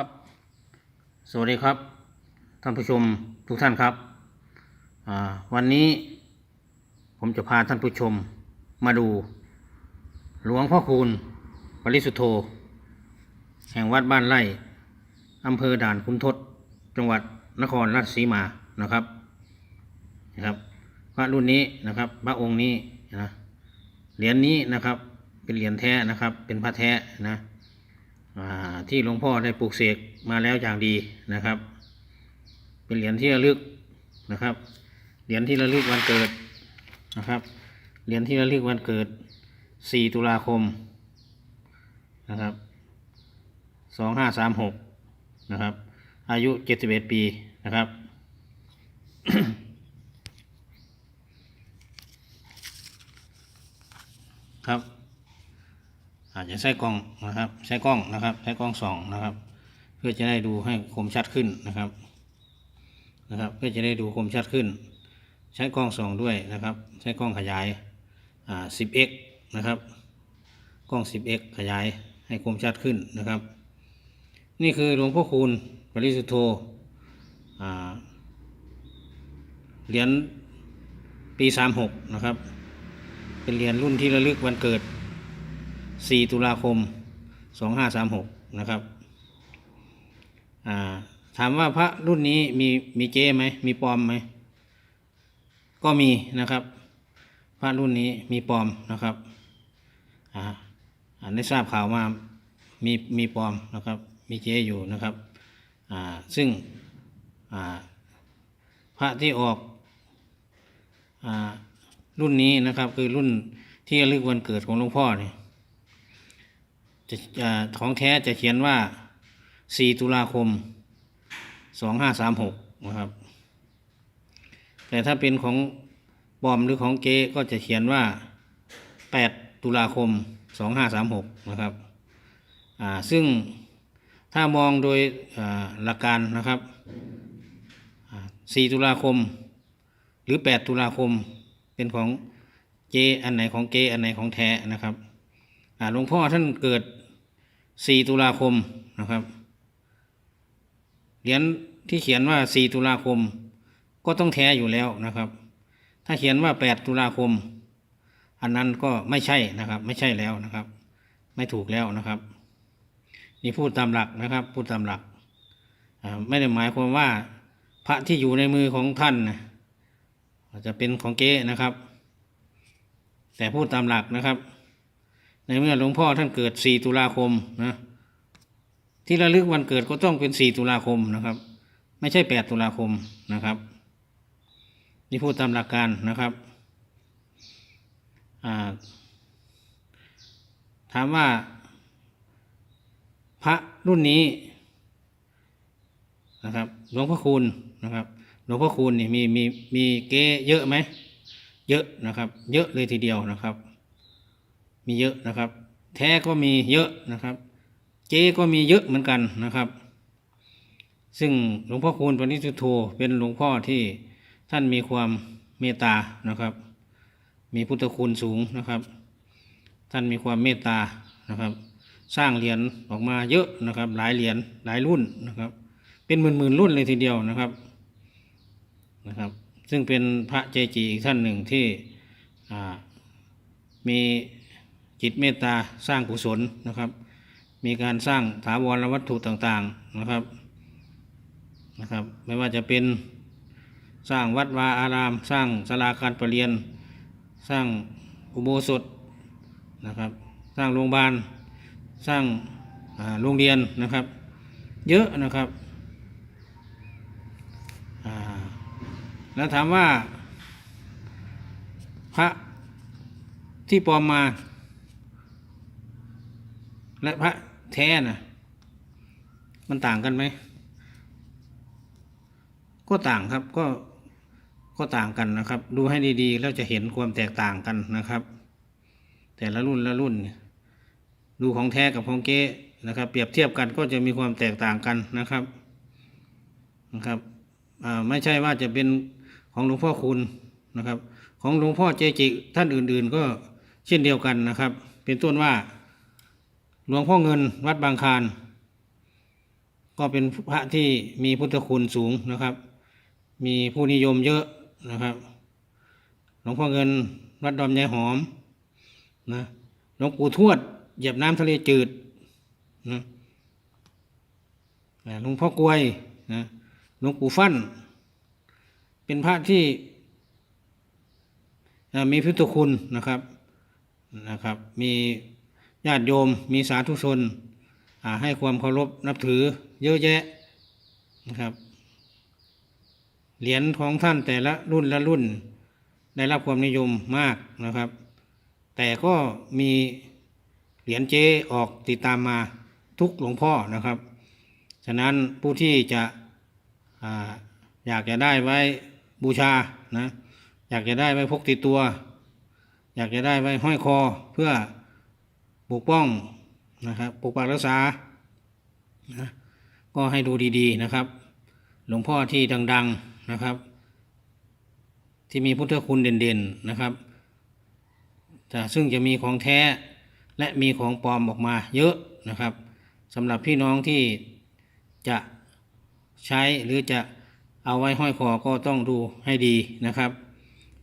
ครับ สวัสดีครับ ท่านผู้ชมทุกท่านครับ วันนี้ผมจะพาท่านผู้ชมมาดู หลวงพ่อคูณปริสุทธโธ แห่งวัดบ้านไร่อำเภอด่านคุ้มทศ จังหวัดนครราชสีมานะครับนะครับ พระรุ่นนี้นะครับ พระองค์นี้นะเหรียญนี้นะครับ เป็นเหรียญแท้นะครับ เป็นพระแท้นะ ที่หลวงพ่อได้ปลูกเสกมาแล้วอย่างดีนะครับ เป็นเหรียญที่ระลึกนะครับ เหรียญที่ระลึกวันเกิดนะครับ เหรียญที่ระลึกวันเกิด 4 ตุลาคมนะครับ 2536 นะครับ อายุ 71 ปีนะครับครับ อาจจะใช้กล้องนะครับใช้กล้องนะครับใช้กล้องส่องนะครับ เพื่อจะได้ดูให้คมชัดขึ้นนะครับนะครับ เพื่อจะได้ดูคมชัดขึ้น ใช้กล้องส่องด้วยนะครับ ใช้กล้องขยายอ่า 10x นะครับกล้อง 10x ขยายให้คมชัดขึ้นนะครับ นี่คือหลวงพ่อคูณปริสุทธโธอ่าเหรียญปี 36 นะครับ เป็นเหรียญรุ่นที่ระลึกวันเกิด 4 ตุลาคม 2536 นะครับถามว่าพระรุ่นนี้มีมีเจไหมมีปลอมไหมก็มีนะครับ พระรุ่นนี้มีปลอมนะครับอ่าได้ทราบข่าวมามีมีปลอมนะครับ มีเจอยู่นะครับอ่าซึ่งอ่าพระที่ออกอ่ารุ่นนี้นะครับคือรุ่นที่ระลึกวันเกิดของหลวงพ่อเนี่ย จะของแท้จะเขียนว่า 4 ตุลาคม 2536 นะครับ แต่ถ้าเป็นของปลอมหรือของเก๊ก็จะเขียนว่า 8 ตุลาคม 2536 นะครับ อ่า ซึ่งถ้ามองโดยหลักการนะครับ 4 ตุลาคม หรือ 8 ตุลาคม เป็นของเจอันไหนของเกอันไหนของแท้นะครับ หลวงพ่อท่านเกิด 4 ตุลาคมนะครับ เหรียญที่เขียนว่า 4 ตุลาคม ก็ต้องแท้อยู่แล้วนะครับ ถ้าเขียนว่า 8 ตุลาคม อันนั้นก็ไม่ใช่นะครับ ไม่ใช่แล้วนะครับ ไม่ถูกแล้วนะครับ นี่พูดตามหลักนะครับ พูดตามหลัก ไม่ได้หมายความว่าพระที่อยู่ในมือของท่านนะอาจจะเป็นของเก๊นะครับ แต่พูดตามหลักนะครับ ในเมื่อหลวงพ่อท่านเกิด 4 ตุลาคมนะ ที่ระลึกวันเกิดก็ต้องเป็น 4 ตุลาคมนะครับ ไม่ใช่ 8 ตุลาคมนะครับ นี่พูดตามหลักการนะครับ ถามว่า พระรุ่นนี้นะครับหลวงพ่อคูณนะครับหลวงพ่อคูณนี่มีมีมีเก๊เยอะไหมเยอะนะครับ เยอะเลยทีเดียวนะครับ มีเยอะนะครับ แท้ก็มีเยอะนะครับ เจก็มีเยอะเหมือนกันนะครับ ซึ่งหลวงพ่อคูณปณิสุทโธเป็นหลวงพ่อที่ท่านมีความเมตตานะครับ มีพุทธคุณสูงนะครับ ท่านมีความเมตตานะครับ สร้างเหรียญออกมาเยอะนะครับ หลายเหรียญหลายรุ่นนะครับ เป็นหมื่นๆรุ่นเลยทีเดียวนะครับนะครับ ซึ่งเป็นพระเจจีอีกท่านหนึ่งที่มี จิตเมตตาสร้างกุศลนะครับ มีการสร้างถาวรวัตถุต่างๆนะครับนะครับ ไม่ว่าจะเป็นสร้างวัดวาอาราม สร้างศาลาการประเรียน สร้างอุโบสถนะครับ สร้างโรงพยาบาล สร้างโรงเรียนนะครับ เยอะนะครับแล้วถามว่าพระที่ปลอมมา และพระแท้นะมันต่างกันไหม ก็ต่างครับก็ก็ต่างกันนะครับ ดูให้ดีๆ แล้วจะเห็นความแตกต่างกันนะครับ แต่ละรุ่นละรุ่น ดูของแท้กับของเก๊นะครับ เปรียบเทียบกันก็จะมีความแตกต่างกันนะครับนะครับไม่ใช่ว่าจะเป็นของหลวงพ่อคุณนะครับ ของหลวงพ่อเจจิท่านอื่น ๆ ก็เช่นเดียวกันนะครับ เป็นต้นว่า หลวงพ่อเงินวัดบางคานก็เป็นพระที่มีพุทธคุณสูงนะครับ มีผู้นิยมเยอะนะครับ หลวงพ่อเงินวัดดอมยายหอมนะหลวงปู่ทวดเหยียบน้ำทะเลจืดนะหลวงพ่อกลวยนะหลวงปู่ฟั่น เป็นพระที่มีพุทธคุณนะครับนะครับ มี ญาติโยมมีสาธุชนให้ความเคารพนับถือเยอะแยะนะครับ เหรียญของท่านแต่ละรุ่นละรุ่น ได้รับความนิยมมากนะครับ แต่ก็มีเหรียญเจออกติดตามมาทุกหลวงพ่อนะครับ ฉะนั้นผู้ที่จะออยากจะได้ไว้บูชานะอยากจะได้ไว้พกติดตัว อยากจะได้ไว้ห้อยคอเพื่อ ปกป้องนะครับปกปักรักษานะก็ให้ดูดีๆนะครับ หลวงพ่อที่ดังๆนะครับ ที่มีพุทธคุณเด่นๆนะครับซึ่งจะมีของแท้และมีของปลอมออกมาเยอะนะครับสำหรับพี่น้องที่จะใช้หรือจะเอาไว้ห้อยคอก็ต้องดูให้ดีนะครับ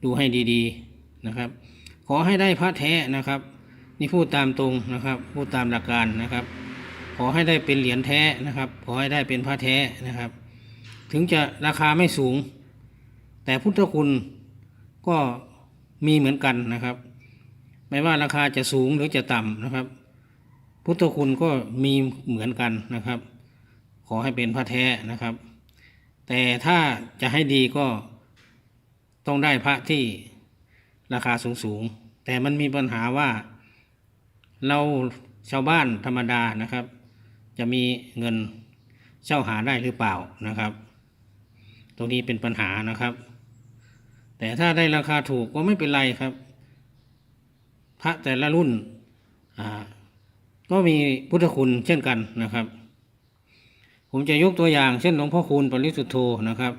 ดูให้ดีๆนะครับ ขอให้ได้พระแท้นะครับ นี่พูดตามตรงนะครับ พูดตามหลักการนะครับ ขอให้ได้เป็นเหรียญแท้นะครับ ขอให้ได้เป็นพระแท้นะครับ ถึงจะราคาไม่สูง แต่พุทธคุณก็มีเหมือนกันนะครับ ไม่ว่าราคาจะสูงหรือจะต่ำนะครับ พุทธคุณก็มีเหมือนกันนะครับ ขอให้เป็นพระแท้นะครับ แต่ถ้าจะให้ดีก็ต้องได้พระที่ราคาสูงสูงๆแต่มันมีปัญหาว่า เราชาวบ้านธรรมดานะครับ จะมีเงินเช่าหาได้หรือเปล่านะครับ ตรงนี้เป็นปัญหานะครับ แต่ถ้าได้ราคาถูกก็ไม่เป็นไรครับ พระแต่ละรุ่นก็มีพุทธคุณเช่นกันนะครับ ผมจะยกตัวอย่างเช่นหลวงพ่อคูณปริสุทธโธนะครับ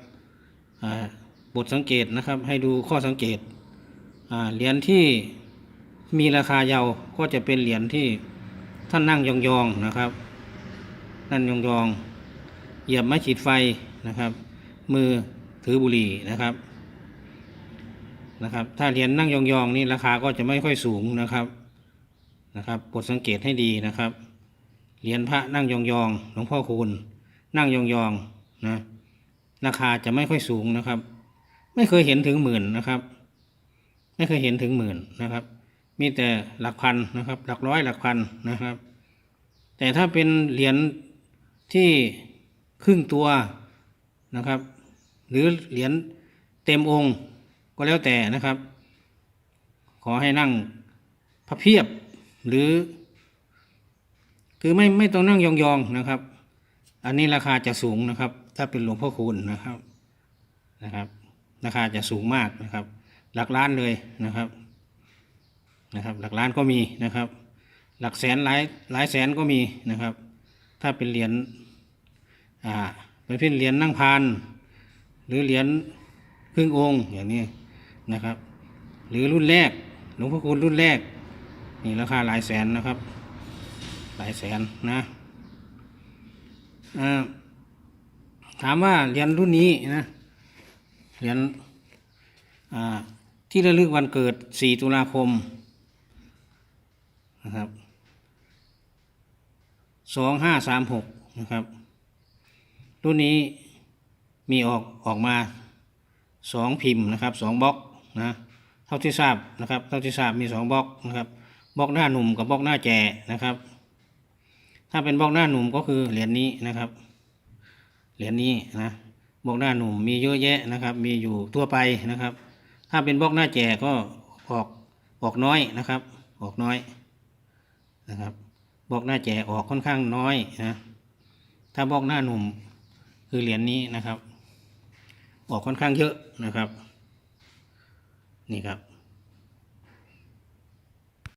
บทสังเกตนะครับ ให้ดูข้อสังเกตเหรียญที่ มีราคายาวก็จะเป็นเหรียญที่ท่านนั่งยองๆนะครับ นั่นยองๆเหยียบไม้ขีดไฟนะครับ มือถือบุหรี่นะครับนะครับ ถ้าเหรียญนั่งยองๆนี่ราคาก็จะไม่ค่อยสูงนะครับนะครับโปรดสังเกตให้ดีนะครับเหรียญพระนั่งยองๆหลวงพ่อคูณนั่งยองๆนะราคาจะไม่ค่อยสูงนะครับ ไม่เคยเห็นถึงหมื่นนะครับ ไม่เคยเห็นถึงหมื่นนะครับ มีแต่หลักพันนะครับ หลักร้อยหลักพันนะครับ แต่ถ้าเป็นเหรียญที่ครึ่งตัวนะครับ หรือเหรียญเต็มองค์ก็แล้วแต่นะครับ ขอให้นั่งพระเพียบหรือ คือไม่ไม่ต้องนั่งยองๆนะครับ อันนี้ราคาจะสูงนะครับ ถ้าเป็นหลวงพ่อคูณนะครับนะครับ ราคาจะสูงมากนะครับ หลักล้านเลยนะครับ นะครับ หลักล้านก็มีนะครับ หลักแสนหลายหลายแสนก็มีนะครับ ถ้าเป็นเหรียญอ่าเป็นเหรียญนั่งพาน หรือเหรียญครึ่งองค์อย่างนี้นะครับ หรือรุ่นแรกหลวงพ่อคูณรุ่นแรกนี่ราคาหลายแสนนะครับ หลายแสนนะอ่าถามว่าเหรียญรุ่นนี้นะเหรียญอ่าที่ระลึกวันเกิด 4 ตุลาคม นะครับ2536นะครับ รุ่นนี้มีออกออกมาสองพิมพ์นะครับสองบล็อกนะเท่าที่ทราบนะครับ เท่าที่ทราบมีสองบล็อกนะครับบล็อกหน้าหนุ่มกับบล็อกหน้าแก่นะครับ ถ้าเป็นบล็อกหน้าหนุ่มก็คือเหรียญนี้นะครับ เหรียญนี้นะบล็อกหน้าหนุ่มมีเยอะแยะนะครับ มีอยู่ทั่วไปนะครับ ถ้าเป็นบล็อกหน้าแก่ก็ออกออกน้อยนะครับ ออกน้อย นะครับบล็อกหน้าแจ๋ออกค่อนข้างน้อยนะถ้าบล็อกหน้าหนุ่มคือเหรียญนี้นะครับ ออกค่อนข้างเยอะนะครับ นี่ครับ